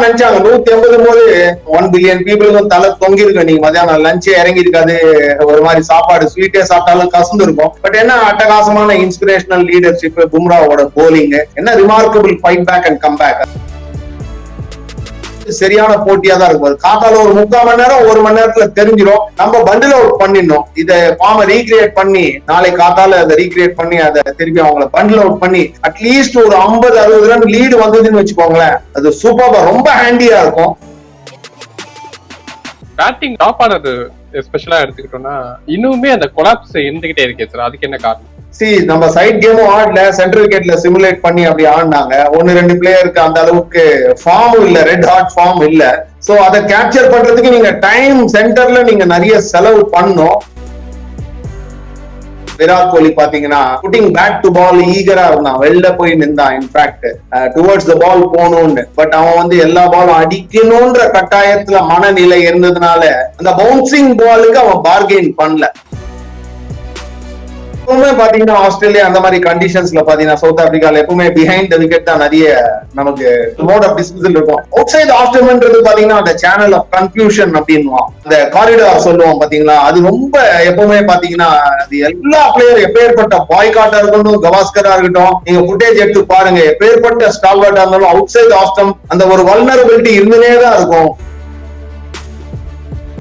நினைச்சாங்க. நூத்தி எண்பது போது ஒன் பில்லியன் பீப்புளுக்கும் தலை தொங்கி இருக்கும் நீங்க மத்தியானம் லஞ்சே இறங்கி இருக்காது ஒரு மாதிரி சாப்பாடு ஸ்வீட்டே சாப்பிட்டாலும் கசந்து இருக்கும் பட் என்ன அட்டகாசமான இன்ஸ்பிரேஷனல் லீடர்ஷிப் பும்ராவோட போலிங் என்ன remarkable fight back and come back சரியான போட்டியா தான் இருக்கும். காத்தால ஒரு முக்கால் மணி நேரம் ஒரு மணி நேரத்துல தெரிஞ்சிடும் நம்ம பண்டில் அவுட் பண்ணிடணும். இதை ஃபார்மை ரீக்ரியேட் பண்ணி நாளை காத்தால அதை ரீக்ரியேட் பண்ணி அதை திருப்பி அவங்கள பண்டில் அவுட் பண்ணி அட்லீஸ்ட் ஒரு ஐம்பது அறுபது ரன் லீடு வந்ததுன்னு வச்சுக்கோங்களேன். அது சூப்பரா ரொம்ப ஹேண்டியா இருக்கும். பேட்டிங் டாப் ஆனது ஸ்பெஷலா எடுத்துக்கிட்டோம்னா இன்னுமே அந்த கொலாப்ஸ் இருந்துகிட்டே இருக்கே சார் அதுக்கு என்ன காரணம்? சி நம்ம சைட் கேமும் ஆடல சென்ட்ரல் கேட்ல சிமுலேட் பண்ணி அப்படி ஆடினாங்க. ஒன்னு ரெண்டு பிளேயருக்கு அந்த அளவுக்கு ஃபார்ம் இல்ல ரெட் ஹாட் ஃபார்ம் இல்ல. சோ அதை கேப்சர் பண்றதுக்கு நீங்க டைம் சென்டர்ல நீங்க நிறைய செலவு பண்ணும். விராட் கோலி பாத்தீங்கன்னா புட்டிங் பேக் டு பால் ஈகரா இருந்தான். வெளில போய் நின்றான் இன்ஃபேக்ட் டுவர்ட்ஸ் த பால் போகணும்னு. பட் அவன் வந்து எல்லா பாலும் அடிக்கணும்ன்ற கட்டாயத்துல மனநிலை இருந்ததுனால அந்த பவுன்சிங் பாலுக்கு அவன் பார்கெயின் பண்ணல. எப்பவுமே பாத்தீங்கன்னா ஆஸ்திரேலியா அந்த மாதிரி கண்டிஷன்ஸ்ல பாத்தீங்கன்னா சவுத் ஆப்பிரிக்கால எப்பவுமே பிஹைண்ட் விக்கெட் தான் நிறைய நமக்கு மோட் ஆஃப் டிஸ்மிசல் இருக்கும். அவுட் சைட் ஆஸ்திரேலியன்றது பாத்தீங்கன்னா அந்த சேனல் ஆஃப் கன்ஃபியூஷன் அப்படின்னுவோம் அந்த காரிடார் சொல்லுவோம் பாத்தீங்களா? அது ரொம்ப எப்பவுமே பாத்தீங்கன்னா அது எல்லா பிளேயர் எப்பேற்பட்ட பாய்காட்டா இருக்கட்டும் கவாஸ்கரா இருக்கட்டும் நீங்க ஃபுட்டேஜ் எடுத்து பாருங்க. எப்பேற்பட்ட ஸ்டால்வாட்டா இருந்தாலும் அவுட் சைட் ஆஸ்டம் அந்த ஒரு வல்னரபிலிட்டி இருந்துனே தான் இருக்கும்.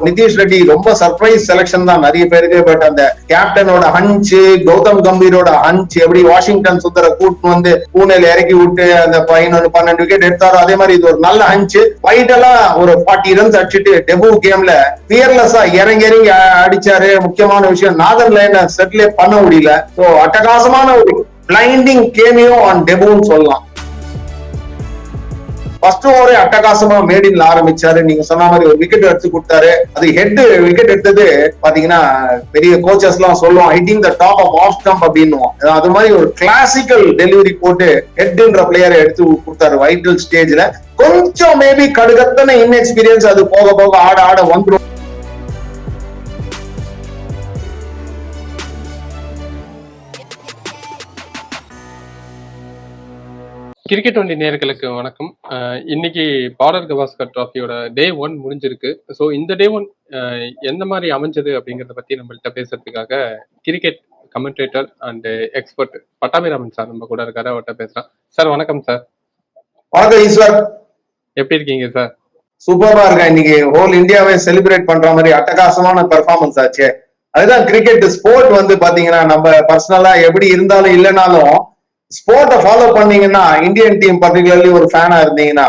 நிதிஷ் ரெட்டி ரொம்ப சர்ப்ரைஸ் செலக்ஷன் தான் நிறைய பேருக்கு பட் அந்த கேப்டனோட ஹன்ச் கௌதம் கம்பீரோட ஹன்ச் எப்படி வாஷிங்டன் சுந்தர கூட்டு வந்து பூனேல இறக்கி விட்டு அந்த பதினொன்று பன்னெண்டு விக்கெட் எடுத்தாரோ அதே மாதிரி இது ஒரு நல்ல ஹன்ச் வைட்டெல்லாம் ஒரு ஃபார்ட்டி ரன்ஸ் அடிச்சுட்டு டெபு கேம்ல பியர்லெஸ்ஸா இறங்கி இறங்கி அடிச்சாரு. முக்கியமான விஷயம் நாதன் லைன செட்டிலே பண்ண முடியல. சோ அட்டகாசமான ஒரு பிளைண்டிங் கேமியோ ஆன் டெபுன்னு சொல்லலாம். ஃபர்ஸ்ட் ஓவரே அட்டகாசமா மேடின்ல ஆரம்பிச்சாரு. நீங்க சொன்ன மாதிரி ஒரு விக்கெட் எடுத்து கொடுத்தாரு. அது ஹெட் விக்கெட் எடுத்தது பாத்தீங்கன்னா பெரிய கோச்சஸ் எல்லாம் சொல்லுவோம் hitting the top of off stump அப்படின்னுவோம் அது மாதிரி ஒரு கிளாசிக்கல் டெலிவரி போட்டு ஹெட்ன்ற பிளேயரை எடுத்து கொடுத்தாரு வைட்டல் ஸ்டேஜ்ல கொஞ்சம் மேபி கடுகத்தன இன்எக்ஸ்பீரியன்ஸ் அது போக போக ஆட ஆட வந்துடும் கிரிக்கெட் வண்டி நேர்களுக்கு வணக்கம். இன்னைக்கு பார்டர் கவாஸ்கர் டிராஃபியோட டே ஒன் முடிஞ்சிருக்கு. ஸோ இந்த டே ஒன் எந்த மாதிரி அமைஞ்சது அப்படிங்கறத பத்தி நம்மள்ட்ட பேசுறதுக்காக cricket commentator and expert Pattabiraman sir நம்ம கூட இருக்காரு. அவர்கிட்ட பேசலாம் சார் வணக்கம் சார். வணக்கம் ஈஸ்வர். எப்படி இருக்கீங்க சார்? சூப்பரா இருக்கேன். இன்னைக்கு ஹோல் இந்தியாவே செலிப்ரேட் பண்ற மாதிரி அட்டகாசமான பெர்ஃபார்மன்ஸ் ஆச்சு. அதுதான் கிரிக்கெட் ஸ்போர்ட் வந்து பாத்தீங்கன்னா நம்ம பர்சனலா எப்படி இருந்தாலும் இல்லைனாலும் ஸ்போர்ட்டை ஃபாலோ பண்ணீங்கன்னா இந்தியன் டீம் பர்டிகுலர்லி ஒரு ஃபேனா இருந்தீங்கன்னா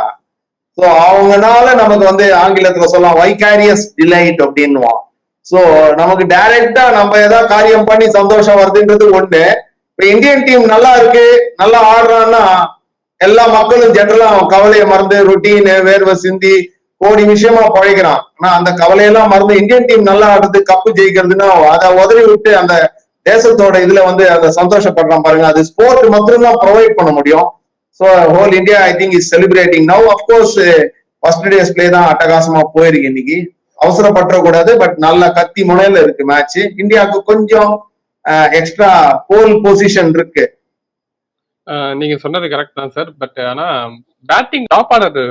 ஸோ அவங்கனால நமக்கு வந்து ஆங்கிலத்துல சொல்லலாம் வைகாரியஸ் டிலைட் அப்படின்னுவான். ஸோ நமக்கு டைரக்டா நம்ம ஏதாவது காரியம் பண்ணி சந்தோஷம் வருதுன்றது ஒண்ணு. இப்போ இந்தியன் டீம் நல்லா இருக்கு நல்லா ஆடுறான்னா எல்லா மக்களும் ஜென்ரலா அவன் கவலையை மறந்து ரொட்டீன் வேர்வை சிந்தி கோடி விஷயமா பழைக்கிறான் ஆனா அந்த கவலையெல்லாம் மறந்து இந்தியன் டீம் நல்லா ஆடுறது கப்பு ஜெயிக்கிறதுன்னா அதை உதறி விட்டு அந்த தேசத்தோட இதுல வந்து அந்த சந்தோஷப்படுறான் பாருங்க. அது ஸ்போர்ட் மட்டும்தான் ப்ரொவைட் பண்ண முடியும். So whole India I think is celebrating now of course first day's play தான் அட்டகாசமா போயிருக்கு இன்னைக்கு. அவசரப்பட்டுற கூடாது பட் நல்ல கத்தி முனையில இருக்கு மேட்ச் இந்தியாவுக்கு கொஞ்சம் எக்ஸ்ட்ரா போல் பொசிஷன் இருக்கு. நீங்க சொன்னது கரெக்ட் தான் சார் பட் ஆனா பேட்டிங் டாப் ஆனது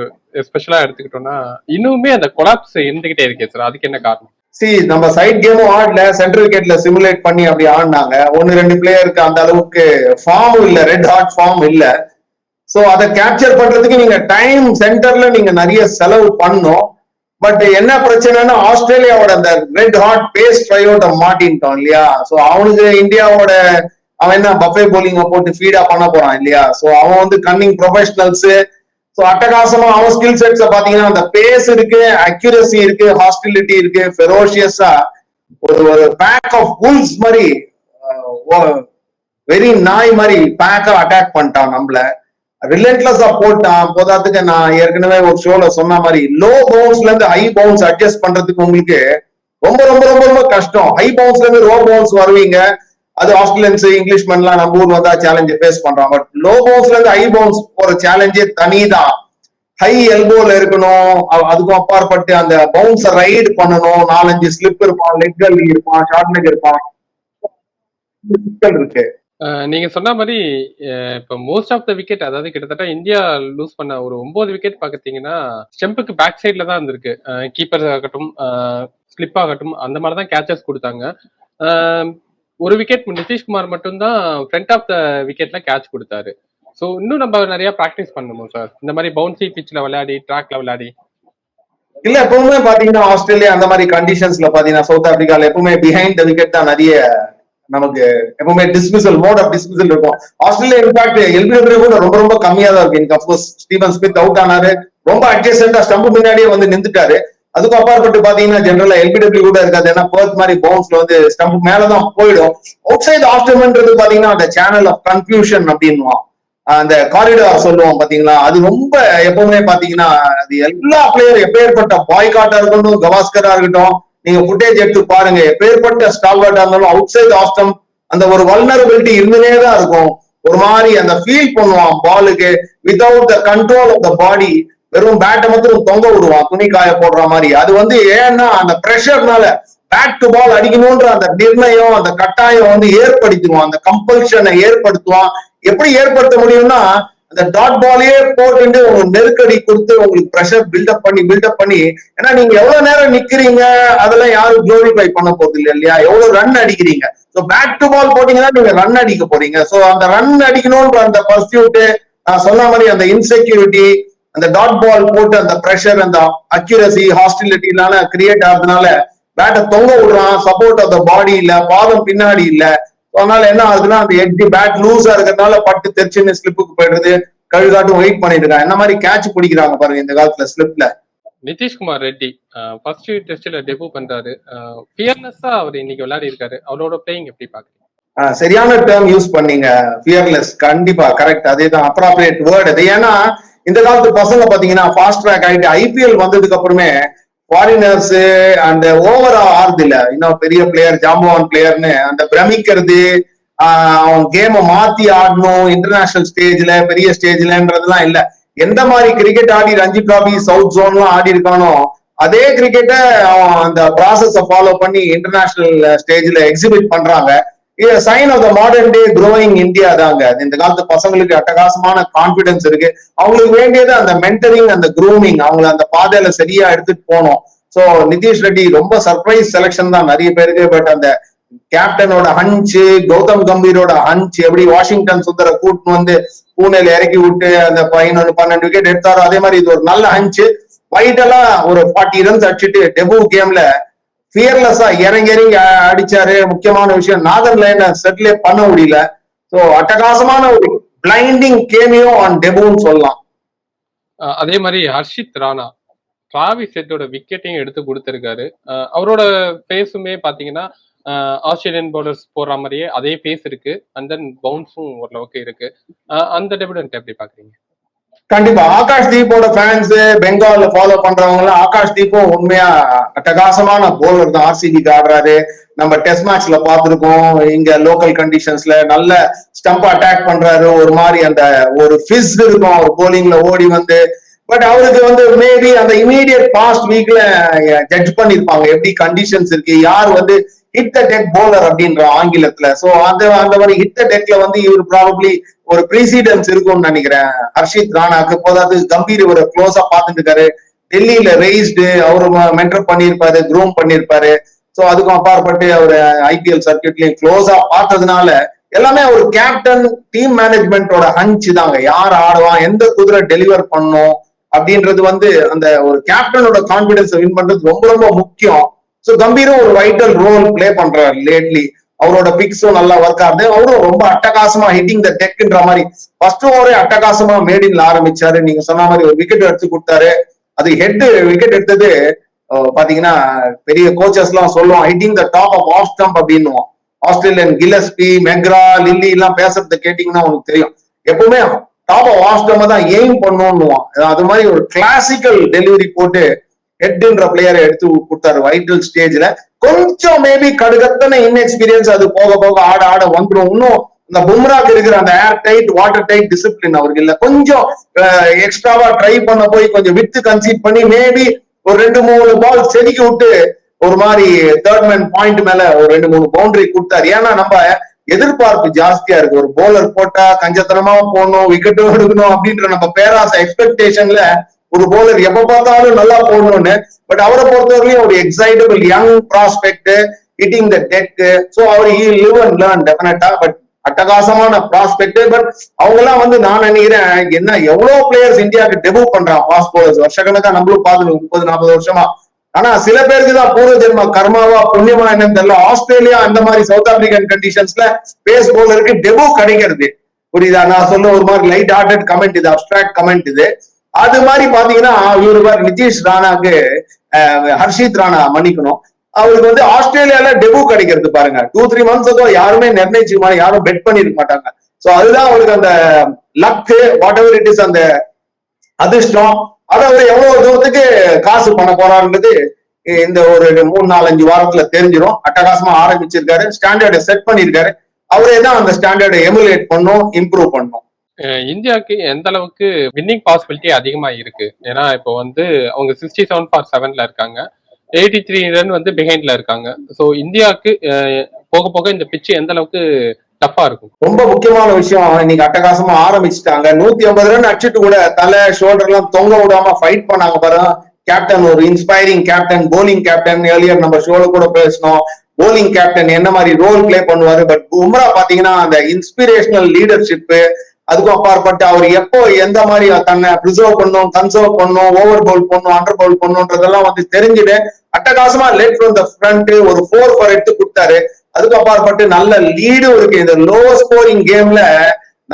ஸ்பெஷலா எடுத்துக்கிட்டோம்னா இன்னுமே அந்த கொலாப்ஸ் இருந்துகிட்டே இருக்கே சார் அதுக்கு என்ன காரணம்? சி நம்ம சைட் கேமும் ஆடல சென்ட்ரல் விக்கெட்ல சிமுலேட் பண்ணி அப்படி ஆடினாங்க. ஒன்னு ரெண்டு பிளேயருக்கு அந்த அளவுக்கு ஃபார்ம் இல்ல ரெட் ஹாட் ஃபார்ம் இல்ல. சோ அதை கேப்சர் பண்றதுக்கு நீங்க டைம் சென்டர்ல நீங்க நிறைய செலவு பண்ணும். பட் என்ன பிரச்சனைன்னா ஆஸ்திரேலியாவோட அந்த ரெட் ஹாட் பேஸ் ட்ரையோட மாட்டின்ட்டோம் இல்லையா? சோ அவனுக்கு இந்தியாவோட அவன் என்ன பஃபே போலிங்க போட்டு ஃபீடா பண்ண போறான் இல்லையா? சோ அவன் வந்து கன்னிங் ப்ரொஃபஷனல்ஸ் ஸோ அட்டகாசமா அவன் ஸ்கில் செட்ஸ் பாத்தீங்கன்னா அந்த பேஸ் இருக்கு அக்யூரசி இருக்கு ஹாஸ்டிலிட்டி இருக்கு ஃபெரோஷியஸா ஒரு ஒரு பேக் ஆஃப் புல்ஸ் மாதிரி வெரி நாய் மாதிரி பேக்கா அட்டாக் பண்ணிட்டான் நம்மள. ரிலன்ட்லஸா போட்டான். போதாத்துக்கு நான் ஏற்கனவே ஒரு ஷோல சொன்ன மாதிரி லோ பவுன்ஸ்ல இருந்து ஹை பவுன்ஸ் அட்ஜஸ்ட் பண்றதுக்கு உங்களுக்கு ரொம்ப ரொம்ப ரொம்ப ரொம்ப கஷ்டம். ஹை பவுன்ஸ்ல இருந்து லோ பவுன்ஸ் வருவீங்க. அது ஆஸ்திரேலியன்ஸ் இங்கிலீஷ்மென்லாம் நம்ம ஊர் வந்தா சேலஞ்சை ஃபேஸ் பண்றாங்க. பட் லோ பவுன்ஸ்ல இருந்து ஹை பவுன்ஸ் போற சேலஞ்சே தனிதான். ஹை எல்போல இருக்கணும். அதுக்கும் அப்பாற்பட்டு அந்த பவுன்ஸை ரைடு பண்ணணும். நாலஞ்சு ஸ்லிப் இருப்பான் லெக் இருப்பான் ஷார்ட் லெக் இருப்பான். சிக்கல் இருக்கு. நீங்க சொன்ன மாதிரி இப்போ இப்ப மோஸ்ட் ஆஃப் த விக்கெட் அதாவது கிட்டத்தட்ட இந்தியா லூஸ் பண்ண ஒரு ஒன்பது விக்கெட் பாத்தீங்கன்னா ஸ்டெம்புக்கு பேக் சைட்ல தான் இருந்திருக்கு. கீப்பர் ஆகட்டும் ஸ்லிப் ஆகட்டும் அந்த மாதிரி தான் கேச்சஸ் கொடுத்தாங்க ஒரு விக்கெட் நிதிஷ்குமார் மட்டும்தான் ஃப்ரண்ட் ஆஃப் த விக்கெட்ல கேட்ச் கொடுத்தாரு. ஸோ இன்னும் நம்ம நிறைய ப்ராக்டிஸ் பண்ணணும் சார் இந்த மாதிரி பவுன்சி பிச்சில் விளையாடி ட்ராக்ல விளையாடி. இல்ல எப்பவுமே பாத்தீங்கன்னா ஆஸ்திரேலியா அந்த மாதிரி கண்டிஷன்ஸ்ல பாத்தீங்கன்னா சவுத் ஆப்பிரிக்கால எப்பவுமே பிஹைண்ட் த விக்கெட் தான் நிறைய நமக்கு எப்பவுமே டிஸ்மிசல் மோட் ஆஃப் டிஸ்மிசல் இருக்கும். ஆஸ்திரேலியா இன்ஃபேக்ட் எல்பிடபிள்யூ கூட ரொம்ப ரொம்ப கம்மியா தான் இருக்கு. அப்கோர்ஸ் ஸ்டீவன் ஸ்மித் அவுட் ஆனாரு. ரொம்ப அட்ஜஸ்டா ஸ்டம்பு முன்னாடியே வந்து நின்றுட்டாரு. அதுக்கு அப்பாற்பட்டு பாத்தீங்கன்னா ஜெனரலா எல்பிடபிள்யூ கூட இருக்காது. ஏன்னா பர்த் மாதிரி பவுன்ஸ்ல வந்து ஸ்டம்ப் மேலதான் போயிடும். அவுட் சைட் ஆஸ்திரேலியன்றது பாத்தீங்கன்னா அந்த சேனல் ஆஃப் கன்ஃபியூஷன் அப்படின்னுவான். அந்த காரிடார் சொல்லுவோம் பாத்தீங்களா? அது ரொம்ப எப்பவுமே பாத்தீங்கன்னா அது எல்லா பிளேயர் எப்பேற்பட்ட பாய்காட்டா இருக்கட்டும் கவாஸ்கரா இருக்கட்டும் நீங்க ஃபுட்டேஜ் எடுத்து பாருங்க. எப்பேற்பட்ட ஸ்டால்வர்டா இருந்தாலும் அவுட் சைட் ஆஸ்டம் அந்த ஒரு வல்னரபிலிட்டி இருந்துனே தான் இருக்கும். ஒரு மாதிரி அந்த ஃபீல் பண்ணுவான் பாலுக்கு without the control of the body வெறும் பேட்டை மட்டும் தொங்க விடுவான். துணி காய போடுற மாதிரி. அது வந்து ஏன்னா அந்த ப்ரெஷர்னால பேட் டு பால் அடிக்கணும்ன்ற அந்த நிர்ணயம் அந்த கட்டாயம் வந்து ஏற்படுத்துவான் அந்த கம்பல்ஷனை ஏற்படுத்துவான். எப்படி ஏற்படுத்த முடியும்னா அந்த டாட் பாலையே போட்டு உங்களுக்கு நெருக்கடி கொடுத்து உங்களுக்கு ப்ரெஷர் பில்டப் பண்ணி பில்டப் பண்ணி ஏன்னா நீங்க எவ்வளவு நேரம் நிக்கிறீங்க? அதெல்லாம் யாரும் குளோரிஃபை பண்ண போறது இல்லை இல்லையா? எவ்வளவு ரன் அடிக்கிறீங்க? ஸோ பேக் டு பால் போட்டீங்கன்னா நீங்க ரன் அடிக்க போறீங்க. ஸோ அந்த ரன் அடிக்கணும்ன்ற அந்த பர்சியூட்டு நான் சொன்ன மாதிரி அந்த இன்செக்யூரிட்டி அந்த டாட் பால் போட்டு அந்த ப்ரெஷர் அந்த அக்யூரசி ஹாஸ்டிலிட்டினால கிரியேட் ஆகுறதுனால பேட்டை தொங்க விடுறான். சப்போர்ட் ஆஃப் த பாடி இல்ல பாதம் பின்னாடி இல்ல. அதனால என்ன ஆகுதுன்னா அந்த எட்ஜி பேட் லூஸா இருக்கிறதுனால பட்டு தெரிச்சுன்னு ஸ்லிப்புக்கு போயிடுறது. கழுகாட்டும் வெயிட் பண்ணிட்டு இருக்காங்க என்ன மாதிரி கேட்ச் பிடிக்கிறாங்க பாருங்க இந்த காலத்துல ஸ்லிப்ல நிதிஷ்குமார் ரெட்டி ஃபர்ஸ்ட் டெஸ்ட்ல டெபு பண்றாரு. ஃபியர்லெஸ்ஸா அவர் இன்னைக்கு விளையாடி இருக்காரு. அவரோட பிளேயிங் எப்படி பாக்குறீங்க? சரியான டேர்ம் யூஸ் பண்ணீங்க. ஃபியர்லெஸ் கண்டிப்பா கரெக்ட் அதேதான் அப்ராப்ரியேட் வேர்டு அது ஏன்னா இந்த காலத்து பசங்க பாத்தீங்கன்னா ஃபாஸ்ட் ட்ராக் ஆயிட்டு ஐபிஎல் வந்ததுக்கு அப்புறமே ஃபாரினர்ஸ் அந்த ஓவரா ஆறுது இல்ல. இன்னும் பெரிய பிளேயர் ஜாம்பவான் பிளேயர்னு அந்த பிரமிக்கிறது அவன் கேமை மாத்தி ஆடணும் இன்டர்நேஷனல் ஸ்டேஜ்ல பெரிய ஸ்டேஜ்லன்றதுலாம் இல்ல. எந்த மாதிரி கிரிக்கெட் ஆடி ரஞ்சி டிராபி சவுத் ஜோன்லாம் ஆடி இருக்கானோ அதே கிரிக்கெட்டை அவன் அந்த ப்ராசஸ ஃபாலோ பண்ணி இன்டர்நேஷனல் ஸ்டேஜ்ல எக்ஸிபிட் பண்றாங்க. இது sign of the modern day growing India தாங்க. இந்த காலத்து பசங்களுக்கு அட்டகாசமான கான்பிடன்ஸ் இருக்கு. அவங்களுக்கு வேண்டியது அந்த மென்டரிங் அந்த க்ரூமிங் அவங்கள அந்த பாதையில சரியா எடுத்துட்டு போனோம் சோ நிதிஷ் ரெட்டி ரொம்ப சர்ப்ரைஸ் செலெக்ஷன் தான் நிறைய பேருக்கு. பட் அந்த கேப்டனோட ஹன்ச்சு கௌதம் கம்பீரோட ஹன்ச் எப்படி வாஷிங்டன் சுந்தர கூட்டு வந்து பூனேல இறக்கி விட்டு அந்த பதினொன்று பன்னெண்டு விக்கெட் எடுத்தாரோ அதே மாதிரி இது ஒரு நல்ல ஹன்ச்சு வைட்டெல்லாம் ஒரு ஃபார்ட்டி ரன்ஸ் அடிச்சுட்டு டெபு கேம்ல ஃபியர்லெஸ்ஸா இறங்கி இறங்கி அடிச்சாரு. முக்கியமான விஷயம் நாதன் லைனை செட்டிலே பண்ண முடியல. சோ அட்டகாசமான ஒரு பிளைண்டிங் கேமியோ ஆன் டெபுன்னு சொல்லலாம். அதே மாதிரி ஹர்ஷித் ராணா டிராவிஸ் செட்டோட விக்கெட்டையும் எடுத்து கொடுத்துருக்காரு. அவரோட பேஸுமே பாத்தீங்கன்னா ஆஸ்திரேலியன் பவுலர்ஸ் போடுற மாதிரியே அதே பேஸ் இருக்கு. அண்ட் தென் பவுன்ஸும் ஓரளவுக்கு இருக்கு. அந்த டெபிடன்ட் எப்படி பாக்குறீங்க? கண்டிப்பா. ஆகாஷ் தீப்போட ஃபேன்ஸ் பெங்கால ஃபாலோ பண்றவங்க எல்லாம் ஆகாஷ் தீப்பும் உண்மையா அட்டகாசமான போலர் தான். ஆர்சிபிக்கு ஆடுறாரு. நம்ம டெஸ்ட் மேட்ச்ல பார்த்துருக்கோம். இங்க லோக்கல் கண்டிஷன்ஸ்ல நல்ல ஸ்டம்ப் அட்டாக் பண்றாரு. ஒரு மாதிரி அந்த ஒரு ஃபிஸ் இருக்கும். அவர் போலிங்ல ஓடி வந்து. பட் அவருக்கு வந்து மேபி அந்த இமீடியட் பாஸ்ட் வீக்ல ஜட்ஜ் பண்ணிருப்பாங்க. எப்படி கண்டிஷன்ஸ் இருக்கு? யார் வந்து ஹிட் த டெக் போலர் அப்படின்ற ஆங்கிலத்துல. சோ அந்த அந்த மாதிரி ஹிட் த டெக்ல வந்து இவர் ப்ராபப்ளி ஒரு ப்ரீசிடன்ஸ் இருக்கும்னு நினைக்கிறேன். ஹர்ஷித் ராணாக்கு போதாவது கம்பீர் இவரை க்ளோஸா பார்த்துட்டு இருக்காரு டெல்லியில ரெய்ஸ்டு அவரு மென்டர் பண்ணியிருப்பாரு க்ரூம் பண்ணியிருப்பாரு. சோ அதுக்கும் அப்பாற்பட்டு அவர் ஐபிஎல் சர்க்கியூட்லயும் க்ளோஸா பார்த்ததுனால எல்லாமே ஒரு கேப்டன் டீம் மேனேஜ்மெண்டோட ஹஞ்ச் தாங்க. யார் ஆடுவான் எந்த குதிரை டெலிவர் பண்ணும் அப்படின்றது வந்து அந்த ஒரு கேப்டனோட கான்பிடன்ஸ் வின் பண்றது ரொம்ப ரொம்ப முக்கியம். சோ கம்பீரும் ஒரு வைட்டல் ரோல் ப்ளே பண்றாரு லேட்லி அவரோட பிக்ஸும் நல்லா ஒர்க் ஆகுது. அவரும் ரொம்ப அட்டகாசமா ஹிட்டிங் த டெக்ன்ற மாதிரி. ஃபர்ஸ்ட் ஓவரே அட்டகாசமா மேடின்ல ஆரம்பிச்சாரு. நீங்க சொன்ன மாதிரி ஒரு விக்கெட் எடுத்து கொடுத்தாரு. அது ஹெட் விக்கெட் எடுத்தது பாத்தீங்கன்னா பெரிய கோச்சஸ் எல்லாம் சொல்லுவோம் hitting the top of off stump அப்படின்னுவோம் Australian Gillespie McGrath Lillee எல்லாம் பேசுறத கேட்டீங்கன்னா உங்களுக்கு தெரியும். எப்பவுமே டாப் ஆஃப் ஆஃப் ஸ்டம்ப் தான் எய்ம் பண்ணுவோம் அது மாதிரி ஒரு கிளாசிக்கல் டெலிவரி போட்டு ஹெட்ன்ற பிளேயரை எடுத்து கொடுத்தாரு வைட்டல் ஸ்டேஜ்ல கொஞ்சம் மேபி கடுகத்தன இன்எக்ஸ்பீரியன்ஸ் அது போக போக ஆட ஆட வந்துடும். இன்னும் இந்த பும்ராக்கு இருக்கிற அந்த air tight water tight discipline அவருக்கு இல்ல. கொஞ்சம் எக்ஸ்ட்ராவா ட்ரை பண்ண போய் கொஞ்சம் வித்து கன்சீட் பண்ணி மேபி ஒரு ரெண்டு மூணு பால் செதுக்கி விட்டு ஒரு மாதிரி தேர்ட் மேன் பாயிண்ட் மேல ஒரு ரெண்டு மூணு பவுண்டரி கொடுத்தாரு. ஏன்னா நம்ம எதிர்பார்ப்பு ஜாஸ்தியா இருக்கு. ஒரு போலர் போட்டா கஞ்சத்தனமா போடணும் விக்கெட்டும் எடுக்கணும் அப்படின்ற நம்ம பேராசை எக்ஸ்பெக்டேஷன்ல ஒரு போலர் எப்ப பார்த்தாலும் நல்லா போடணும்னு பட் அவரை பொறுத்தவரையும் ஒரு excitable young prospect hitting the deck so our live and learn டெஃபினட்டா பட் அட்டகாசமான ப்ராஸ்பெக்ட் பட் அவங்க எல்லாம் வந்து நான் நினைக்கிறேன் என்ன எவ்வளவு பிளேயர்ஸ் இந்தியாவுக்கு டெபு பண்றான் ஃபாஸ்ட் போலர்ஸ் வருஷக்கணக்கா நம்மளும் பார்த்துருக்கோம் முப்பது நாற்பது வருஷமா. ஆனா சில பேருக்கு தான் பூர்வ ஜென்ம கர்மாவா புண்ணியமா என்னன்னு தெரியல. ஆஸ்திரேலியா அந்த மாதிரி சவுத் ஆப்பிரிக்கன் கண்டிஷன்ஸ்ல பேஸ் போலருக்கு டெபு கிடைக்கிறது. புரியுதா? நான் சொன்ன ஒரு மாதிரி லைட் ஹார்டட் கமெண்ட் இது அப்டிராக்ட் கமெண்ட் இது. அது மாதிரி பாத்தீங்கன்னா இவரு பாரு நிதிஷ் ராணாக்கு ஹர்ஷித் ராணா மன்னிக்கணும். அவருக்கு வந்து ஆஸ்திரேலியால டெபு கிடைக்கிறது பாருங்க. டூ த்ரீ மந்த்ஸ் அதோ யாருமே நிர்ணயிச்சுமா யாரும் பெட் பண்ணிருக்க மாட்டாங்க. சோ அதுதான் அவருக்கு அந்த luck whatever it is அந்த அதிர்ஷ்டம். அதை அவர் எவ்வளவு தூரத்துக்கு காசு பண்ண போறாருன்றது இந்த ஒரு மூணு நாலஞ்சு வாரத்துல தெரிஞ்சிடும் அட்டகாசமா ஆரம்பிச்சிருக்காரு ஸ்டாண்டர்டை செட் பண்ணிருக்காரு. அவரே தான் அந்த ஸ்டாண்டர்டை எமுலேட் பண்ணும் இம்ப்ரூவ் பண்ணும். இந்தியாவுக்கு எந்த அளவுக்கு வின்னிங் பாசிபிலிட்டி அதிகமா இருக்கு? ஏன்னா இப்போ வந்து அவங்க சிக்ஸ்டி செவன் ஃபார் செவன்ல இருக்காங்க. எயிட்டி த்ரீ ரன் வந்து பிஹைண்ட்ல இருக்காங்க. ஸோ இந்தியாவுக்கு போக போக இந்த பிச்சு எந்த அளவுக்கு டஃபா இருக்கும்? ரொம்ப முக்கியமான விஷயம். இன்னைக்கு அட்டகாசமா ஆரம்பிச்சுட்டாங்க. நூத்தி ஐம்பது ரன் அடிச்சுட்டு கூட தலை ஷோல்டர் எல்லாம் தொங்க விடாம ஃபைட் பண்ணாங்க பாரு கேப்டன் ஒரு inspiring captain bowling captain earlier நம்ம ஷோல கூட பேசணும் போலிங் கேப்டன் என்ன மாதிரி ரோல் ப்ளே பண்ணுவாரு? பட் உம்ரா பாத்தீங்கன்னா அந்த இன்ஸ்பிரேஷனல் லீடர்ஷிப்பு அதுக்கும் அப்பாற்பட்டு அவர் எப்போ எந்த மாதிரி தன்னை ப்ரிசர்வ் பண்ணும் கன்சர்வ் பண்ணும் ஓவர் பவுல் பண்ணும் அண்டர் பவுல் பண்ணுன்றதெல்லாம் வந்து தெரிஞ்சுட்டு அட்டகாசமா லெட் ஃப்ரம் த ஃப்ரண்ட் ஒரு ஃபோர் ஃபார் எடுத்து கொடுத்தாரு. அதுக்கு அப்பாற்பட்டு நல்ல லீடும் இருக்கு. இந்த லோ ஸ்கோரிங் கேம்ல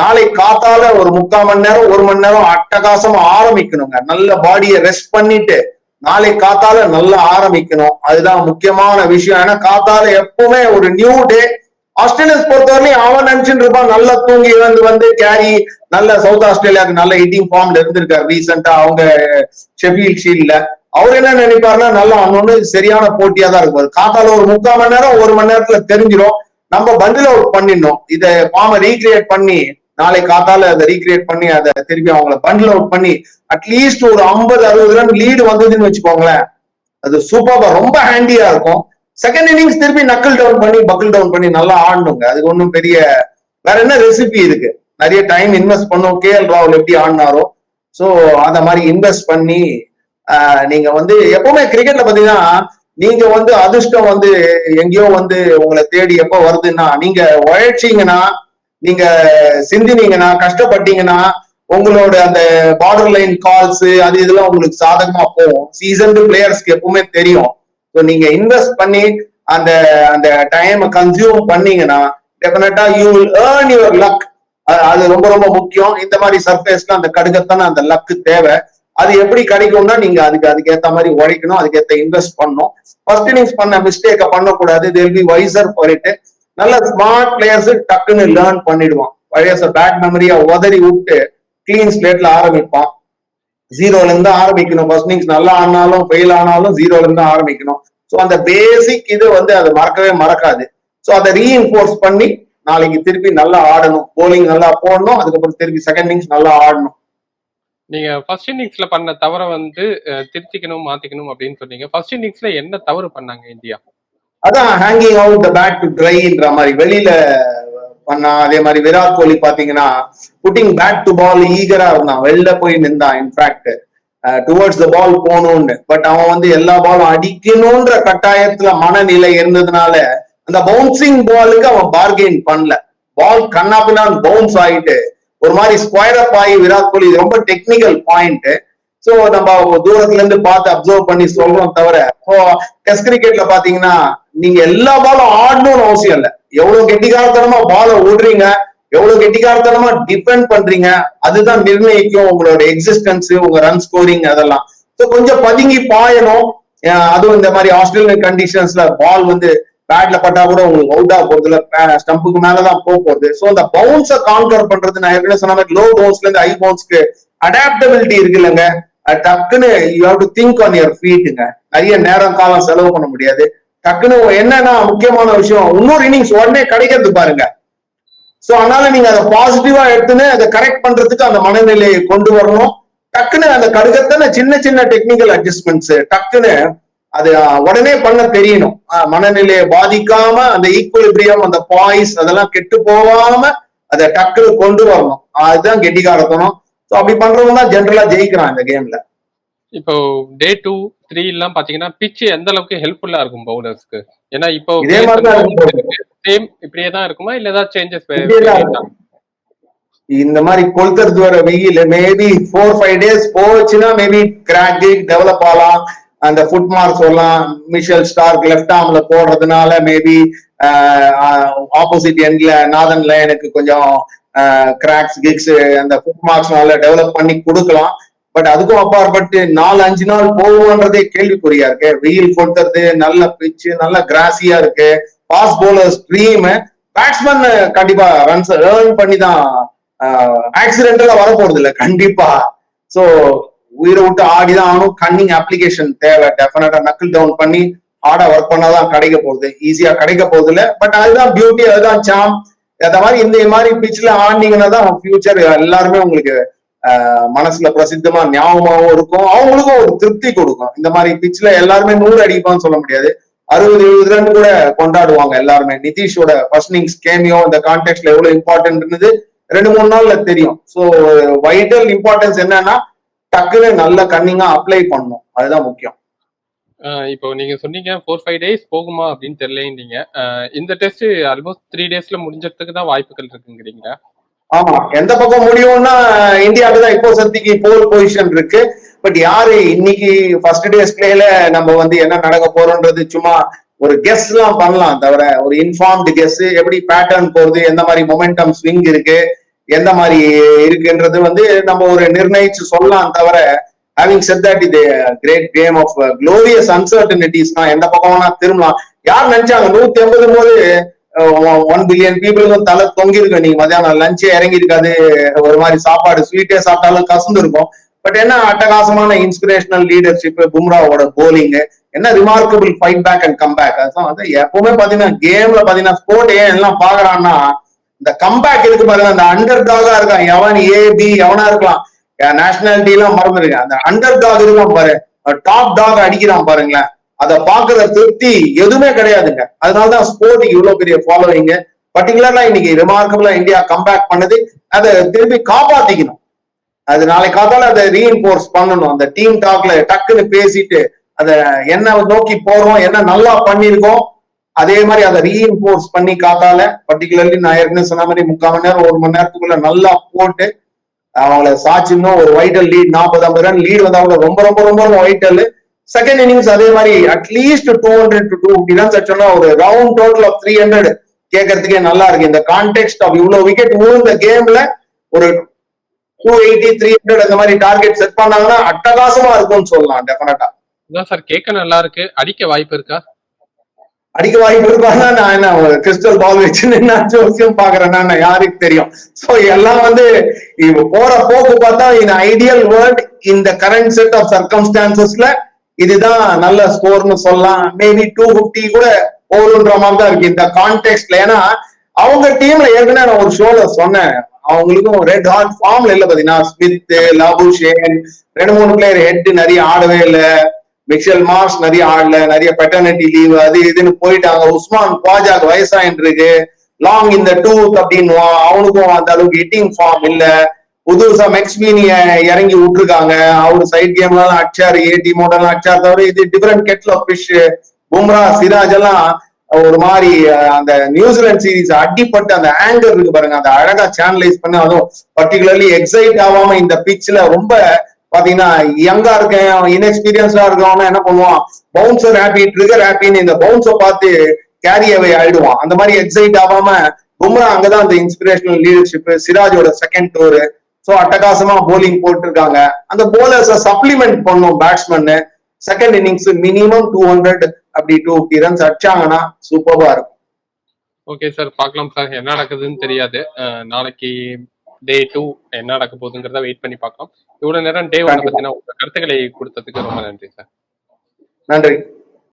நாளை காத்தால ஒரு முக்கால் மணி நேரம் ஒரு மணி நேரம் அட்டகாசமா ஆரம்பிக்கணுங்க. நல்ல பாடியை ரெஸ்ட் பண்ணிட்டு நாளை காத்தால நல்லா ஆரம்பிக்கணும். அதுதான் முக்கியமான விஷயம். ஏன்னா காத்தால எப்பவுமே ஒரு நியூ டே ஆஸ்திரேலியன்ஸ் பொறுத்தவரையும் அவன் நினைச்சுட்டு இருப்பான் நல்லா தூங்கி இழந்து வந்து கேரி நல்ல சவுத் ஆஸ்திரேலியாவுக்கு நல்ல ஹிட்டிங் ஃபார்ம்ல இருந்திருக்காரு. ரீசெண்டா அவங்க ஷெஃபீல்ட் ஷீல்ட்ல அவர் என்ன நினைப்பாருன்னா நல்லா அவனொன்னு சரியான போட்டியா தான் இருக்கும் காத்தால ஒரு முக்கால் மணி நேரம் ஒரு மணி நேரத்துல தெரிஞ்சிடும் நம்ம பண்டில் அவுட் பண்ணிடணும். இதை ஃபார்மை ரீக்ரியேட் பண்ணி நாளை காத்தால அதை ரீக்ரியேட் பண்ணி அதை திருப்பி அவங்கள பண்டில் அவுட் பண்ணி அட்லீஸ்ட் ஒரு ஐம்பது அறுபது ரன் லீடு வந்ததுன்னு வச்சுக்கோங்களேன். அது சூப்பரா ரொம்ப ஹேண்டியா இருக்கும். செகண்ட் இன்னிங்ஸ் திருப்பி நக்கல் டவுன் பண்ணி பக்கிள் டவுன் பண்ணி நல்லா ஆடணுங்க. அதுக்கு ஒன்றும் பெரிய வேற என்ன ரெசிபி இருக்கு? நிறைய டைம் இன்வெஸ்ட் பண்ணும். கே எல் ராகுல் எப்படி ஆடினாரோ. ஸோ அந்த மாதிரி இன்வெஸ்ட் பண்ணி நீங்க வந்து எப்பவுமே கிரிக்கெட்ல பாத்தீங்கன்னா நீங்க வந்து அதிர்ஷ்டம் வந்து எங்கேயோ வந்து உங்களை தேடி எப்போ வருதுன்னா நீங்க உழைச்சீங்கன்னா நீங்க சிந்தினீங்கன்னா கஷ்டப்பட்டீங்கன்னா உங்களோட அந்த பார்டர் லைன் கால்ஸ் அது இதெல்லாம் உங்களுக்கு சாதகமா போகும். சீசன்டு பிளேயர்ஸ்க்கு எப்பவுமே தெரியும். ஸோ நீங்க இன்வெஸ்ட் பண்ணி அந்த அந்த டைம் கன்சியூம் பண்ணீங்கன்னா டெஃபினட்டா you will earn your luck அது ரொம்ப ரொம்ப முக்கியம். இந்த மாதிரி சர்ஃபேஸ்ல அந்த கடுகத்தான அந்த லக்கு தேவை. அது எப்படி கிடைக்கும்னா நீங்க அதுக்கு அதுக்கு மாதிரி உழைக்கணும் அதுக்கேத்த இன்வெஸ்ட் பண்ணணும். ஃபர்ஸ்ட் இன்னிங்ஸ் பண்ண மிஸ்டேக்கை பண்ணக்கூடாது. They'll be wiser for it நல்ல ஸ்மார்ட் பிளேயர்ஸ் டக்குன்னு லேர்ன் பண்ணிடுவான். பழைய பேட் மெமரியா உதறி விட்டு கிளீன் ஸ்லேட்ல ஆரம்பிப்பான். ஜீரோல இருந்து ஆரம்பிக்கணும். ஃபர்ஸ்ட் இன்னிங்ஸ் நல்லா ஆனாலும் ஃபெயில் ஆனாலும் ஜீரோல இருந்து ஆரம்பிக்கணும். ஸோ அந்த பேசிக் இது வந்து அது மறக்கவே மறக்காது. ஸோ அதை ரீஇன்ஃபோர்ஸ் பண்ணி நாளைக்கு திருப்பி நல்லா ஆடணும். போலிங் நல்லா போடணும். அதுக்கப்புறம் திருப்பி செகண்ட் இன்னிங்ஸ் நல்லா ஆடணும். நீங்க ஃபர்ஸ்ட் இன்னிங்ஸ்ல பண்ண தவற வந்து திருத்திக்கணும் மாத்திக்கணும் அப்படின்னு சொன்னீங்க. ஃபர்ஸ்ட் இன்னிங்ஸ்ல என்ன தவறு பண்ணாங்க இந்தியா? அதான் hanging out the bat to ட்ரைன்ற மாதிரி. வெளியில பண்ணா அதே மாதிரி விராட் கோலி பாத்தீங்கன்னா புட்டிங் பேட் டு பால் ஈகரா இருந்தான். வெளில போய் நின்றான் இன்ஃபேக்ட் டுவர்ட்ஸ் த பால் போகணும்னு. பட் அவன் வந்து எல்லா பாலும் அடிக்கணும்ன்ற கட்டாயத்துல மனநிலை இருந்ததுனால அந்த பவுன்சிங் பாலுக்கு அவன் பார்கெயின் பண்ணல. பால் கண்ணாப்பினான் பவுன்ஸ் ஆயிட்டு ஒரு மாதிரி ஸ்கொயர் அப் ஆகி விராட் கோலி ரொம்ப டெக்னிக்கல் பாயிண்ட் சோ நம்ம தூரத்துல இருந்து பார்த்து அப்சர்வ் பண்ணி சொல்றோம் தவிர டெஸ்ட் கிரிக்கெட்ல பாத்தீங்கன்னா நீங்க எல்லா பாலும் ஆடணும்னு அவசியம் இல்லை. எவ்வளவு கெட்டிக்காரத்தனமா பாலை ஓடுறீங்க? எவ்வளவு கெட்டிக்காரத்தனமா டிபெண்ட் பண்றீங்க? அதுதான் நிர்ணயிக்கும் உங்களோட எக்ஸிஸ்டன்ஸ் உங்க ரன் ஸ்கோரிங் அதெல்லாம். ஸோ கொஞ்சம் பதுங்கி பாயணும். அதுவும் இந்த மாதிரி ஆஸ்திரேலியன் கண்டிஷன்ஸ்ல பால் வந்து பேட்ல பட்டா கூட உங்களுக்கு அவுட் ஆக போறது இல்ல. ஸ்டம்புக்கு மேலதான் போக போகுது. ஸோ அந்த பவுன்ஸை கான்கர் பண்றது நான் ஏற்கனவே சொன்ன மாதிரி லோ பவுன்ஸ்ல இருந்து ஹை பவுன்ஸ்க்கு அடாப்டபிலிட்டி இருக்கு இல்லைங்க. டக்குன்னு you have to think on your ஃபீட்டுங்க நிறைய நேரம் காலம் செலவு பண்ண முடியாது. டக்குன்னு என்னன்னா முக்கியமான விஷயம் இன்னொரு இன்னிங்ஸ் உடனே கிடைக்கிறது பாருங்க. சோ அதனால நீங்க அதை பாசிட்டிவா எடுத்துன்னு அதை கரெக்ட் பண்றதுக்கு அந்த மனநிலையை கொண்டு வரணும். டக்குன்னு அந்த கடுகத்தான சின்ன சின்ன டெக்னிக்கல் அட்ஜஸ்ட்மெண்ட்ஸ் டக்குன்னு அது உடனே பண்ண தெரியணும். மனநிலையை பாதிக்காம அந்த ஈக்குவலிபிரியம் அந்த பாய்ஸ் அதெல்லாம் கெட்டு போகாம அதை டக்குன்னு கொண்டு வரணும். அதுதான் கெட்டிக்காரத்தணும் ஸோ அப்படி பண்றவங்க தான் ஜென்ரலா ஜெயிக்கிறான் இந்த கேம்ல இப்போ டே டூ த்ரீ எல்லாம் பாத்தீங்கன்னா பிச் எந்த அளவுக்கு ஹெல்ப்ஃபுல்லா இருக்கும் பவுலர்ஸ்க்கு ஏன்னா இப்போ. சேம் இப்படியே தான் இருக்குமா? இல்ல ஏதாவது சேஞ்சஸ். இந்த மாதிரி கொளுத்துறது வர வெயில் மேபி ஃபோர் ஃபைவ் டேஸ் போச்சுன்னா மேபி கிராக் டெவலப் ஆகலாம். அந்த ஃபுட் மார்க்ஸ் வரலாம். மிஷல் ஸ்டார்க் லெஃப்ட் ஆர்ம்ல போடுறதுனால மேபி ஆப்போசிட் எண்ட்ல நாதன்ல எனக்கு கொஞ்சம் கிராக்ஸ் கிக்ஸ் அந்த ஃபுட் மார்க்ஸ்னால டெவலப் பண்ணி கொடுக்கலாம். பட் அதுக்கும் அப்பாற்பட்டு நாலு அஞ்சு நாள் போகும்ன்றதே கேள்விக்குறியா இருக்கு. வெயில் கொட்டுறது நல்ல பிச்சு நல்ல கிராசியா இருக்கு. பாஸ் போலர் ஸ்ட்ரீம் பேட்ஸ்மேன் கண்டிப்பா ரன்ஸ் ஏர்ன் பண்ணி தான் ஆக்சிடென்டலா வர போறது இல்ல கண்டிப்பா. சோ உயிரை விட்டு ஆடிதான் ஆகணும். கன்னிங் அப்ளிகேஷன் தேவை. டெஃபினட்டா நக்கிள் டவுன் பண்ணி ஹார்டா ஒர்க் பண்ணாதான் கிடைக்க போகுது. ஈஸியா கிடைக்க போகுது இல்ல பட் அதுதான் பியூட்டி அதுதான் சாம் அந்த மாதிரி இந்த மாதிரி பிச்ல ஆடினீங்கன்னா தான் ஃபியூச்சர் எல்லாருமே உங்களுக்கு மனசுல பிரசித்தமா ஞாபகமாவும் இருக்கும். அவங்களுக்கும் ஒரு திருப்தி கொடுக்கும். இந்த மாதிரி பிச்ல எல்லாருமே நூறு அடிப்பான்னு சொல்ல முடியாது. அறுபது எழுபது ரன் கூட கொண்டாடுவாங்க எல்லாருமே. நிதிஷோட ஃபர்ஸ்ட் இன்னிங்ஸ் கேமியோ இந்த கான்டெக்ட்ல எவ்வளவு இம்பார்ட்டன்ட்னது ரெண்டு மூணு நாள்ல தெரியும். ஸோ வைட்டல் இம்பார்ட்டன்ஸ் என்னன்னா டக்குன்னு நல்ல கன்னிங்கா அப்ளை பண்ணும். அதுதான் முக்கியம். இப்போ நீங்க சொன்னீங்க ஃபோர் ஃபைவ் டேஸ் போகுமா அப்படின்னு தெரியலீங்க இந்த டெஸ்ட் ஆல்மோஸ்ட் த்ரீ டேஸ்ல முடிஞ்சதுக்கு தான் வாய்ப்புகள் இருக்குங்கிறீங்க ஆமா எந்த பக்கம் முடியும்னா இந்தியாவுக்கு தான் இப்போ சத்திக்கு போல் பொசிஷன் இருக்கு. பட் யாரு இன்னைக்கு ஃபர்ஸ்ட் டேஸ் பிளேல நம்ம வந்து என்ன நடக்க போறோம்ன்றது சும்மா ஒரு கெஸ் எல்லாம் பண்ணலாம் தவிர ஒரு இன்ஃபார்ம்டு கெஸ் எப்படி பேட்டர்ன் போகுது எந்த மாதிரி மொமெண்டம் ஸ்விங் இருக்கு எந்த மாதிரி இருக்குன்றது வந்து நம்ம ஒரு நிர்ணயிச்சு சொல்லலாம் தவிர ஹேவிங் செட் தட் இது கிரேட் கேம் ஆஃப் க்ளோரியஸ் அன்சர்டனிட்டிஸ்னா எந்த பக்கம் வேணா திரும்பலாம். யார் நினைச்சாங்க? நூத்தி எண்பது போது ஒன் பில்லியன் பீப்புளுக்கும் தலை தொங்கிருக்கும் நீங்க மத்தியானம் லஞ்சே இறங்கி இருக்காது ஒரு மாதிரி சாப்பாடு ஸ்வீட்டே சாப்பிட்டாலும் கசந்து இருக்கும். பட் என்ன அட்டகாசமான இன்ஸ்பிரேஷனல் லீடர்ஷிப் பும்ராவோட போலிங் என்ன remarkable fight back and come back வந்து எப்பவுமே பாத்தீங்கன்னா கேம்ல பாத்தீங்கன்னா ஸ்போர்ட் ஏன் எல்லாம் பாக்குறான்னா இந்த கம்பேக் இருக்கு பாருங்க அந்த அண்டர் டாகா இருக்கான். எவன் ஏ பி எவனா இருக்கலாம். நேஷனாலிட்டி எல்லாம் மறந்துருக்கேன் அந்த அண்டர் டாக் இருக்கான் பாரு. டாப் டாக் அடிக்கிறான் பாருங்களேன். அதை பாக்குற திருப்தி எதுவுமே கிடையாதுங்க. அதனாலதான் ஸ்போர்ட்டுக்கு இவ்வளவு பெரிய ஃபாலோவிங் பர்டிகுலரா இன்னைக்கு ரிமார்க்கபிளா இந்தியா கம்பேக் பண்ணது. அதை திரும்பி காப்பாத்திக்கணும். அது நாளை காத்தால அதை ரீஎன்போர்ஸ் பண்ணணும். அந்த டீம் டாக்ல டக்குன்னு பேசிட்டு அதை என்ன நோக்கி போறோம் என்ன நல்லா பண்ணிருக்கோம் அதே மாதிரி அதை ரீஎன்போர்ஸ் பண்ணி காத்தால பர்டிகுலர்லி நான் ஏற்கனவே சொன்ன மாதிரி முக்கால் மணி நேரம் ஒரு மணி நேரத்துக்குள்ள நல்லா போட்டு அவங்கள சாட்சின்னு ஒரு வைட்டல் லீட் நாற்பது ஐம்பது ரன் லீடு வந்தவங்க ரொம்ப ரொம்ப ரொம்ப ரொம்ப வைட்டல் செகண்ட் இன்னிங்ஸ் அதே மாதிரி at least two hundred to two fifty runs அடிச்சோம்னா ஒரு round total of three hundred கேட்கறதுக்கே நல்லா இருக்கு. இந்த கான்டெக்ட் ஆஃப் இவ்வளவு விக்கெட் விழுந்த கேம்ல ஒரு டூ எயிட்டி த்ரீ ஹண்ட்ரட் அந்த மாதிரி டார்கெட் செட் பண்ணாங்கன்னா அட்டகாசமா இருக்கும்னு சொல்லலாம் டெஃபினட்டா அதான் சார் கேட்க நல்லா இருக்கு. அடிக்க வாய்ப்பு இருக்கா? அடிக்க வாய்ப்பு இருப்பாங்க நான் என்ன கிறிஸ்டல் பால் வச்சு என்ன ஜோசியம் பாக்குறேன்னா நான் யாருக்கு தெரியும்? சோ எல்லாம் வந்து இப்ப போற போக்கு பார்த்தா இந்த ஐடியல் வேர்ல்ட் இந்த கரண்ட் செட் ஆஃப் சர்க்கம்ஸ்டான்சஸ்ல இதுதான் நல்ல ஸ்கோர்னு சொல்லலாம். மேபி டூ பிப்டி கூட போகணுன்ற மாதிரி தான் இருக்கு இந்த கான்டெக்ட்ல ஏன்னா அவங்க டீம்ல ஏற்கனவே நான் ஒரு ஷோல சொன்னேன். அவங்களுக்கும் ரெட் ஹாட் ஃபார்ம்ல இல்ல பாத்தீங்கன்னா ஸ்மித் லாபுஷேன் ரெண்டு மூணு பிளேயர் ஹெட் நிறைய ஆடவே இல்ல. மிக்சல் மார்ஸ் நிறைய ஆடல. நிறைய பெட்டர்னிட்டி லீவ் அது இதுன்னு போயிட்டாங்க. உஸ்மான் குவாஜாக்கு வயசாயின்னு இருக்கு. லாங் இந்த டூத் அப்படின்னு அவனுக்கும் அந்த அளவுக்கு ஹிட்டிங் ஃபார்ம் இல்லை. புதுசா மெக்ஸ்மீனிய இறங்கி விட்டுருக்காங்க. அவரு சைட் கேம்ல எல்லாம் அடிச்சாரு ஏ டீமோட எல்லாம் அடிச்சாரு தவிர இது டிஃபரெண்ட் கெட்ல ஆஃப் ஃபிஷ் பும்ரா சிராஜ் எல்லாம் ஒரு மாதிரி அந்த நியூசிலாந்து சீரீஸ் அடிப்பட்டு அந்த ஆங்கர் இருக்கு பாருங்க. அந்த அழகா சேனலைஸ் பண்ணி அதுவும் பர்டிகுலர்லி எக்ஸைட் ஆகாம இந்த பிச்ல ரொம்ப பாத்தீங்கன்னா யங்கா இருக்கேன். இன்எக்ஸ்பீரியன்ஸா இருக்கவன என்ன பண்ணுவான்? பவுன்சர் ஹாப்பி ட்ரிகர் ஹாப்பின்னு இந்த பவுன்ஸை பார்த்து கேரி அவே ஆயிடுவான். அந்த மாதிரி எக்ஸைட் ஆகாம பும்ரா அங்கதான் அந்த இன்ஸ்பிரேஷனல் லீடர்ஷிப் சிராஜோட செகண்ட் டூரு சோ அட்டகாசமா போலிங் போட்டிருக்காங்க. அந்த போலர்ஸ சப்ளிமெண்ட் பண்ணும் batsman second innings minimum two hundred அப்படி டூ ஃபிஃப்டி ரன்ஸ் அடிச்சாங்கன்னா சூப்பர்வா இருக்கும். ஓகே சார் பார்க்கலாம் சார் என்ன நடக்குதுன்னு தெரியாது. நாளைக்கு டே டூ என்ன நடக்க போகுதுங்கிறத வெயிட் பண்ணி பார்க்கலாம். இவ்வளவு நேரம் டே ஒன். பத்தின கருத்துக்களை கொடுத்ததுக்கு ரொம்ப நன்றி சார் நன்றி.